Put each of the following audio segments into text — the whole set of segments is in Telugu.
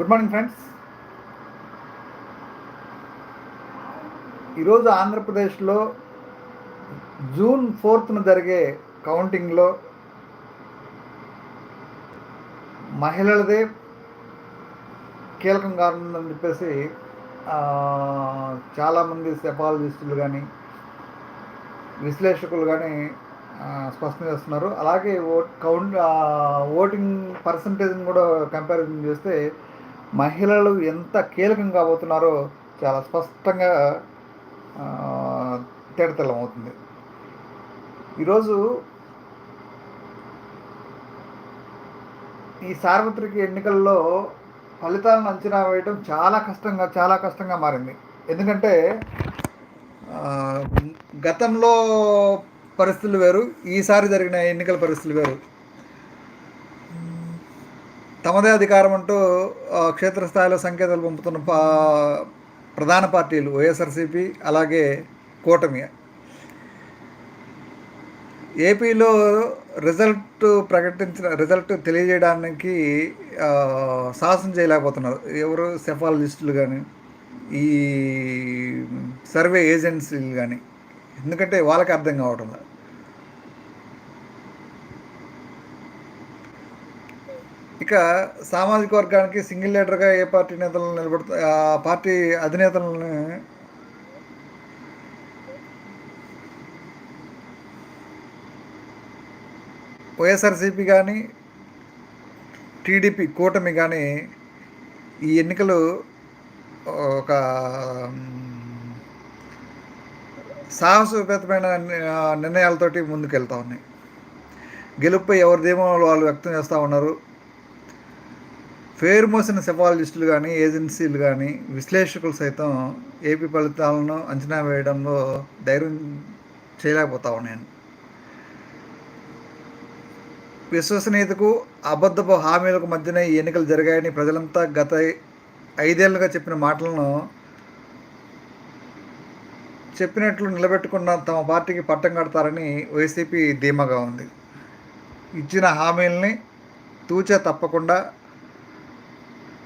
గుడ్ మార్నింగ్ ఫ్రెండ్స్ ఈరోజు ఆంధ్రప్రదేశ్లో జూన్ ఫోర్త్న జరిగే కౌంటింగ్లో మహిళలదే కీలకంగా ఉందని చెప్పేసి చాలామంది సెపాలజిస్టులు కానీ విశ్లేషకులు కానీ స్పష్టం చేస్తున్నారు. అలాగే ఓట్ కౌంట్ ఓటింగ్ పర్సంటేజ్ని కూడా కంపారిజన్ చేస్తే మహిళలు ఎంత కీలకం కాబోతున్నారో చాలా స్పష్టంగా ఆ, అవుతుంది. ఈరోజు ఈ సార్వత్రిక ఎన్నికల్లో ఫలితాలను అంచనా వేయడం చాలా కష్టంగా చాలా కష్టంగా మారింది. ఎందుకంటే గతంలో పరిస్థితులు వేరు ఈసారి జరిగిన ఎన్నికల పరిస్థితులు వేరు. తమదే అధికారం అంటూ క్షేత్రస్థాయిలో సంకేతాలు పంపుతున్న పా ప్రధాన పార్టీలు వైఎస్ఆర్సీపీ అలాగే కూటమి ఏపీలో రిజల్ట్ ప్రకటించిన రిజల్ట్ తెలియజేయడానికి సాహసం చేయలేకపోతున్నారు ఎవరు సెఫాలజిస్టులు కానీ ఈ సర్వే ఏజెన్సీలు కానీ ఎందుకంటే వాళ్ళకి అర్థం కావటం లేదు. ఇక సామాజిక వర్గానికి సింగిల్ లీడర్గా ఏ పార్టీ నేతలను నిలబడుతూ ఆ పార్టీ అధినేతలను వైఎస్ఆర్సీపీ కానీ టీడీపీ కూటమి కానీ ఈ ఎన్నికలు ఒక సాహసోపేతమైన నిర్ణయాలతోటి ముందుకెళ్తా ఉన్నాయి. గెలుపుపై ఎవరిదేమో వాళ్ళు వ్యక్తం చేస్తూ ఉన్నారు. పేరు మోసిన సెఫాలజిస్టులు కానీ ఏజెన్సీలు కానీ విశ్లేషకులు సైతం ఏపీ ఫలితాలను అంచనా వేయడంలో ధైర్యం చేయలేకపోతా ఉన్నాను విశ్వసనీయతకు అబద్ధపు హామీలకు మధ్యన ఈ ఎన్నికలు జరిగాయని ప్రజలంతా గత ఐదేళ్ళుగా చెప్పిన మాటలను చెప్పినట్లు నిలబెట్టుకున్న తమ పార్టీకి పట్టం కడతారని వైసీపీ ధీమాగా ఉంది. ఇచ్చిన హామీలని తూచా తప్పకుండా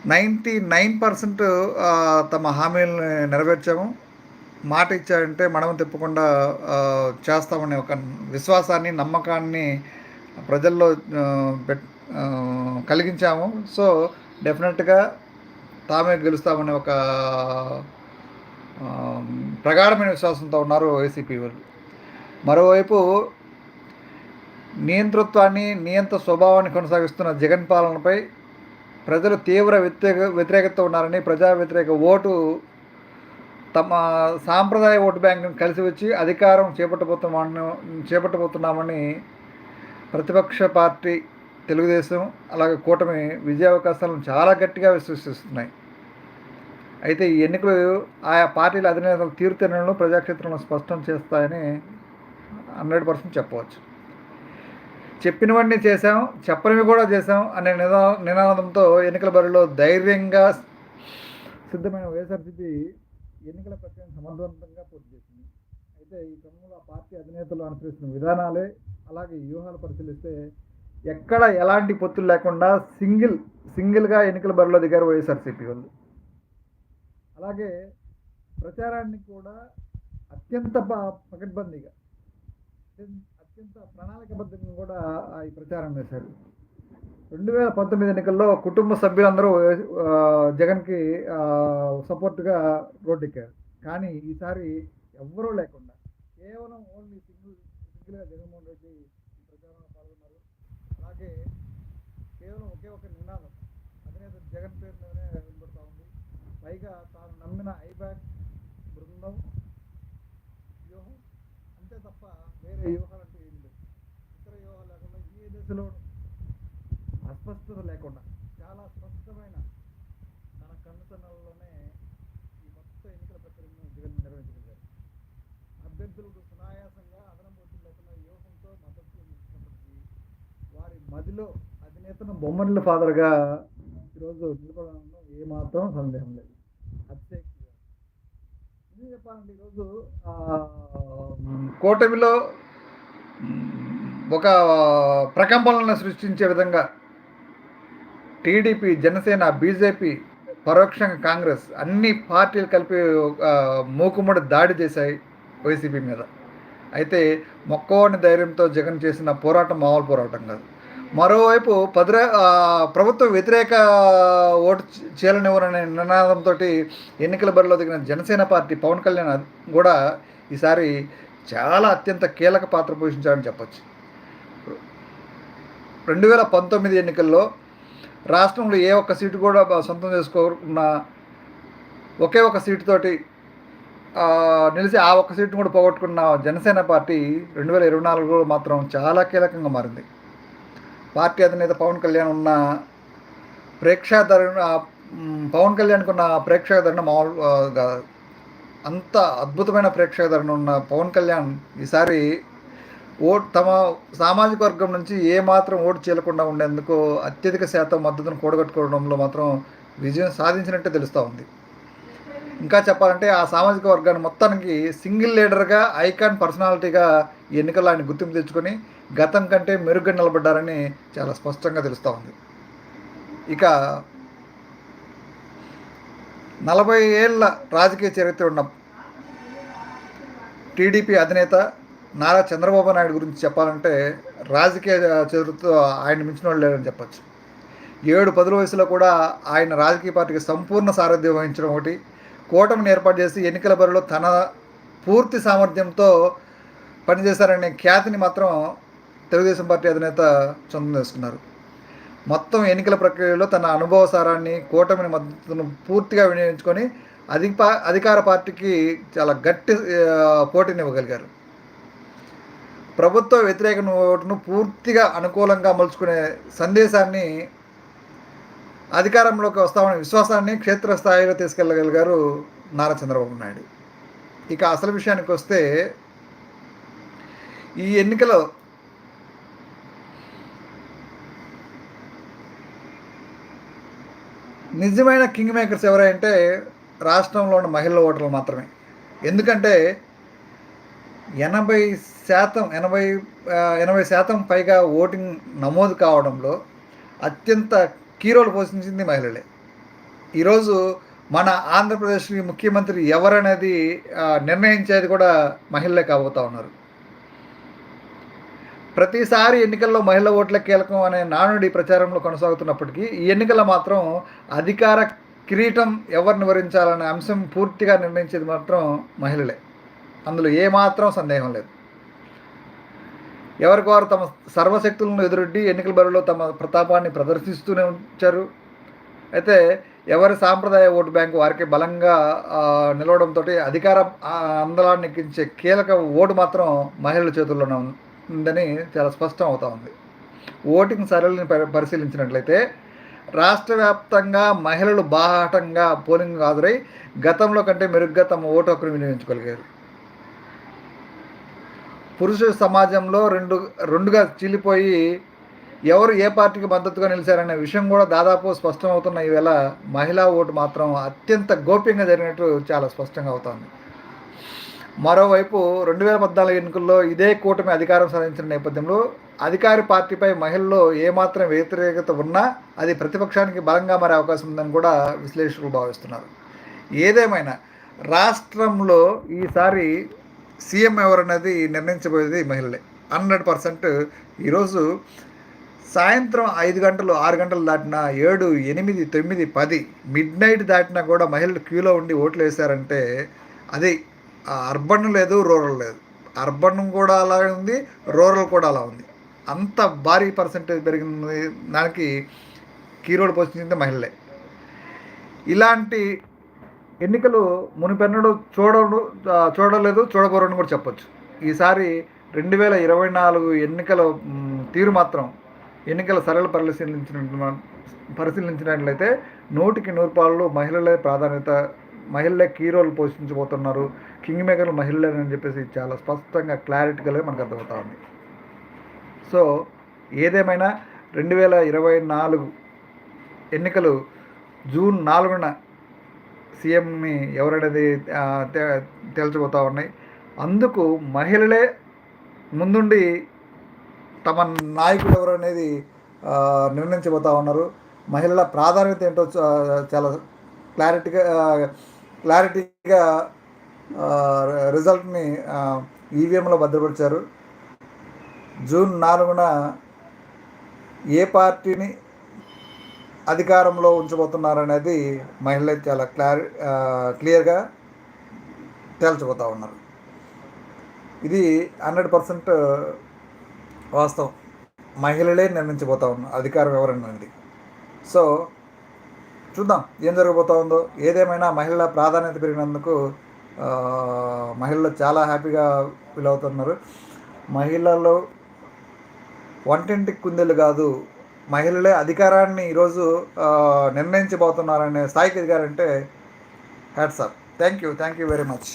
నైంటీ నైన్ పర్సెంట్ తమ హామీలను నెరవేర్చాము. మాట ఇచ్చారంటే మనం తిప్పకుండా చేస్తామనే ఒక విశ్వాసాన్ని నమ్మకాన్ని ప్రజల్లో కలిగించాము. సో డెఫినెట్గా తామే గెలుస్తామనే ఒక ప్రగాఢమైన విశ్వాసంతో ఉన్నారు వైసీపీ వాళ్ళు. మరోవైపు నియంతృత్వాన్ని నియంత్ర స్వభావాన్ని కొనసాగిస్తున్న జగన్ పాలనపై ప్రజలు తీవ్ర వ్యతిరేక వ్యతిరేకత ఉన్నారని ప్రజా వ్యతిరేక ఓటు తమ సాంప్రదాయ ఓటు బ్యాంకును కలిసి వచ్చి అధికారం చేపట్టబోతున్నామని చేపట్టబోతున్నామని ప్రతిపక్ష పార్టీ తెలుగుదేశం అలాగే కూటమి విజయావకాశాలను చాలా గట్టిగా విశ్వసిస్తున్నాయి. అయితే ఈ ఎన్నికలు ఆయా పార్టీల అధినేతల తీరుతెన్నులను ప్రజాక్షేత్రంలో స్పష్టం చేస్తాయని హండ్రెడ్ పర్సెంట్ చెప్పవచ్చు. చెప్పినవన్నీ చేశాం చెప్పనివి కూడా చేశాం అనే నినా నినాదంతో ఎన్నికల బరిలో ధైర్యంగా సిద్ధమైన వైఎస్ఆర్సీపీ ఎన్నికల ప్రక్రియను సమర్థవంతంగా పూర్తి చేసింది. అయితే ఈ క్రమంలో ఆ పార్టీ అధినేతలు అనుసరిస్తున్న విధానాలే అలాగే వ్యూహాలు పరిశీలిస్తే ఎక్కడ ఎలాంటి పొత్తులు లేకుండా సింగిల్ సింగిల్గా ఎన్నికల బరిలో దిగారు వైఎస్ఆర్సీపీ వాళ్ళు. అలాగే ప్రచారాన్ని కూడా అత్యంత పకడ్బందీగా. అత్యంత- ప్రణాళికబద్ధంగా కూడా ఆ ఈ ప్రచారం చేశారు. రెండు వేల పంతొమ్మిది ఎన్నికల్లో కుటుంబ సభ్యులందరూ జగన్కి సపోర్ట్గా రోడ్డెక్కారు. కానీ ఈసారి ఎవ్వరూ లేకుండా కేవలం ఓన్లీ సింగిల్ సింగిల్గా జగన్మోహన్ రెడ్డి ప్రచారంలో పాల్గొన్నారు. అలాగే కేవలం ఒకే ఒక నినాదం అధినేత జగన్ పేరు మీదనే వినబడుతూ ఉంది. పైగా తాను నమ్మిన ఐబ్యాక్ బృందం వ్యూహం అంతే తప్ప వేరే వ్యూహాలంటే ఏ లేకుండా దశలో అస్పష్టత లేకుండా చాలా స్పష్టమైన తన కన్నుతనంలోనే ఈ మొత్తం ఎన్నికల ప్రక్రియను జగన్ నిర్వహించగలిగారు. అభ్యర్థులకు సునాయాసంగా అదనపు లేకుండా వ్యూహంతో మద్దతు ఇచ్చినప్పటికీ వారి మదిలో అధినేతను బొమ్మన్ల ఫాదర్గా ఈరోజు నిలబడంలో ఏమాత్రం సందేహం లేదు. అత్యక్ష నిజం చెప్పాలంటే ఈరోజు కూటమిలో ఒక ప్రకంపనలను సృష్టించే విధంగా టీడీపీ జనసేన బీజేపీ పరోక్షంగా కాంగ్రెస్ అన్ని పార్టీలు కలిపి మూకుముడి మూకుమ్మడి దాడి చేశాయి వైసీపీ మీద. అయితే మొక్కవాని ధైర్యంతో జగన్ చేసిన పోరాటం మామూలు పోరాటం కాదు. మరోవైపు పదిర ప్రభుత్వ వ్యతిరేక ఓటు చేయాలనివ్వరనే నినాదంతో ఎన్నికల బరిలో దిగిన జనసేన పార్టీ పవన్ కళ్యాణ్ కూడా ఈసారి చాలా అత్యంత కీలక పాత్ర పోషించారని చెప్పొచ్చు. రెండు వేల పంతొమ్మిది ఎన్నికల్లో రాష్ట్రంలో ఏ ఒక్క సీటు కూడా సొంతం చేసుకోకున్న ఒకే ఒక సీటుతోటి నిలిచి ఆ ఒక్క సీటును కూడా పోగొట్టుకున్న జనసేన పార్టీ రెండు వేల ఇరవై నాలుగులో మాత్రం చాలా కీలకంగా మారింది. పార్టీ అధినేత పవన్ కళ్యాణ్ ఉన్న ప్రేక్షాదరణ పవన్ కళ్యాణ్కి ఉన్న ప్రేక్షాధరణ మామూలు అంత అద్భుతమైన ప్రేక్షాధరణ ఉన్న పవన్ కళ్యాణ్ ఈసారి ఓట్ తమ సామాజిక వర్గం నుంచి ఏ మాత్రం ఓటు చేయకుండా ఉండేందుకు అత్యధిక శాతం మద్దతును కూడగట్టుకోవడంలో మాత్రం విజయం సాధించినట్టే తెలుస్తూ ఉంది. ఇంకా చెప్పాలంటే ఆ సామాజిక వర్గాన్ని మొత్తానికి సింగిల్ లీడర్గా ఐకాన్ పర్సనాలిటీగా ఎన్నికల్లో ఆయన గుర్తింపు తెచ్చుకొని గతం కంటే మెరుగ్గా నిలబడ్డారని చాలా స్పష్టంగా తెలుస్తూ ఉంది. ఇక నలభై ఏళ్ళ రాజకీయ చరిత్ర ఉన్న టీడీపీ అధినేత నారా చంద్రబాబు నాయుడు గురించి చెప్పాలంటే రాజకీయ చరిత్రతో ఆయన మించిన వాళ్ళు లేరని చెప్పచ్చు. ఏడు పదుల వయసులో కూడా ఆయన రాజకీయ పార్టీకి సంపూర్ణ సారథ్యం వహించడం ఒకటి. కూటమిని ఏర్పాటు చేసి ఎన్నికల బరిలో తన పూర్తి సామర్థ్యంతో పనిచేశారనే ఖ్యాతిని మాత్రం తెలుగుదేశం పార్టీ అధినేత సొంతం చేసుకున్నారు. మొత్తం ఎన్నికల ప్రక్రియలో తన అనుభవ సారాన్ని కూటమిని మద్దతును పూర్తిగా వినియోగించుకొని అధిక అధికార పార్టీకి చాలా గట్టి పోటీని పోటీనివ్వగలిగారు ప్రభుత్వ వ్యతిరేక ఓటును పూర్తిగా అనుకూలంగా మలుచుకునే సందేశాన్ని అధికారంలోకి వస్తామనే విశ్వాసాన్ని క్షేత్రస్థాయిలో తీసుకెళ్ళగలిగారు నారా చంద్రబాబు నాయుడు. ఇక అసలు విషయానికి వస్తే ఈ ఎన్నికలో నిజమైన కింగ్ మేకర్స్ ఎవరంటే రాష్ట్రంలో ఉన్న మహిళల ఓటర్లు మాత్రమే. ఎందుకంటే ఎనభై శాతం ఎనభై ఎనభై శాతం పైగా ఓటింగ్ నమోదు కావడంలో అత్యంత కీరోలు పోషించింది మహిళలే. ఈరోజు మన ఆంధ్రప్రదేశ్ ముఖ్యమంత్రి ఎవరనేది నిర్ణయించేది కూడా మహిళలే కాబోతా ఉన్నారు. ప్రతిసారి ఎన్నికల్లో మహిళ ఓట్ల కీలకం అనే నానుడి ప్రచారంలో కొనసాగుతున్నప్పటికీ ఈ ఎన్నికల మాత్రం అధికార కిరీటం ఎవరిని వరించాలనే అంశం పూర్తిగా నిర్ణయించేది మాత్రం మహిళలే. అందులో ఏమాత్రం సందేహం లేదు. ఎవరికి వారు తమ సర్వశక్తులను ఎదురొడ్డి ఎన్నికల బరిలో తమ ప్రతాపాన్ని ప్రదర్శిస్తూనే ఉంచారు. అయితే ఎవరి సాంప్రదాయ ఓటు బ్యాంకు వారికి బలంగా నిలవడంతో అధికార అందలాన్ని ఎక్కించే కీలక ఓటు మాత్రం మహిళల చేతుల్లోనే ఉందని చాలా స్పష్టం అవుతా ఉంది. ఓటింగ్ సరళిని పరి పరిశీలించినట్లయితే రాష్ట్ర వ్యాప్తంగా మహిళలు బాహాటంగా పోలింగ్ హాజరై గతంలో కంటే మెరుగ్గా తమ ఓటు హక్కును వినియోగించుకోగలిగారు పురుష సమాజంలో రెండు రెండుగా చీలిపోయి ఎవరు ఏ పార్టీకి మద్దతుగా నిలిచారనే విషయం కూడా దాదాపు స్పష్టమవుతున్న ఈవేళ మహిళా ఓటు మాత్రం అత్యంత గోప్యంగా జరిగినట్టు చాలా స్పష్టంగా అవుతోంది. మరోవైపు రెండు వేల పద్నాలుగు ఎన్నికల్లో ఇదే కూటమి అధికారం సాధించిన నేపథ్యంలో అధికార పార్టీపై మహిళల్లో ఏమాత్రం వ్యతిరేకత ఉన్నా అది ప్రతిపక్షానికి బలంగా మారే అవకాశం ఉందని కూడా విశ్లేషకులు భావిస్తున్నారు. ఏదేమైనా రాష్ట్రంలో ఈసారి సీఎం ఎవరనేది నిర్ణయించబోయేది మహిళలే. హండ్రెడ్ పర్సెంట్ ఈరోజు సాయంత్రం ఐదు గంటలు ఆరు గంటలు దాటినా ఏడు ఎనిమిది తొమ్మిది పది మిడ్ నైట్ దాటినా కూడా మహిళలు క్యూలో ఉండి ఓట్లు వేశారంటే అది అర్బన్ లేదు రూరల్ లేదు. అర్బన్ కూడా అలా ఉంది రూరల్ కూడా అలా ఉంది. అంత భారీ పర్సంటేజ్ పెరిగింది దానికి కీరోలు పోషించింది మహిళలే. ఇలాంటి ఎన్నికలు మునిపెన్నడు చూడడు చూడలేదు చూడబోరని కూడా చెప్పొచ్చు. ఈసారి రెండు వేల ఇరవై నాలుగు ఎన్నికల తీరు మాత్రం ఎన్నికల సరళ పరిశీలించిన పరిశీలించినట్లయితే నూటికి నూరు పాళ్ళు మహిళలే ప్రాధాన్యత మహిళలే కీ రోల్ పోషించబోతున్నారు. కింగ్ మేకర్లు మహిళలే అని చెప్పేసి చాలా స్పష్టంగా క్లారిటీగా మనకు అర్థమవుతా ఉంది. సో ఏదేమైనా రెండు వేల ఇరవై నాలుగు ఎన్నికలు జూన్ నాలుగున సీఎంని ఎవరనేది తే- తేల్చబోతా ఉన్నాయి. అందుకు మహిళలే ముందుండి తమ నాయకుడు ఎవరు అనేది ఆ, నిర్ణయించబోతా ఉన్నారు. మహిళల ప్రాధాన్యత ఏంటో చాలా క్లారిటీగా క్లారిటీగా రిజల్ట్ని ఈవీఎంలో భద్రపరిచారు. జూన్ నాలుగున ఏ పార్టీని అధికారంలో ఉంచబోతున్నారనేది మహిళలు చాలా క్లారి క్లియర్గా తేల్చబోతూ ఉన్నారు. ఇది హండ్రెడ్ పర్సెంట్ వాస్తవం. మహిళలే నిర్ణయించబోతా ఉన్నారు వివరణ అనేది సో చూద్దాం ఏం జరగబోతా ఉందో. ఏదేమైనా మహిళల ప్రాధాన్యత పెరిగినందుకు మహిళలు చాలా హ్యాపీగా ఫీల్ అవుతున్నారు. మహిళలు వంటింటి కుందెలు కాదు మహిళలే అధికారాన్ని ఈరోజు నిర్ణయించబోతున్నారనే స్థాయికి ఎదిగారంటే hats off thank you thank you very much.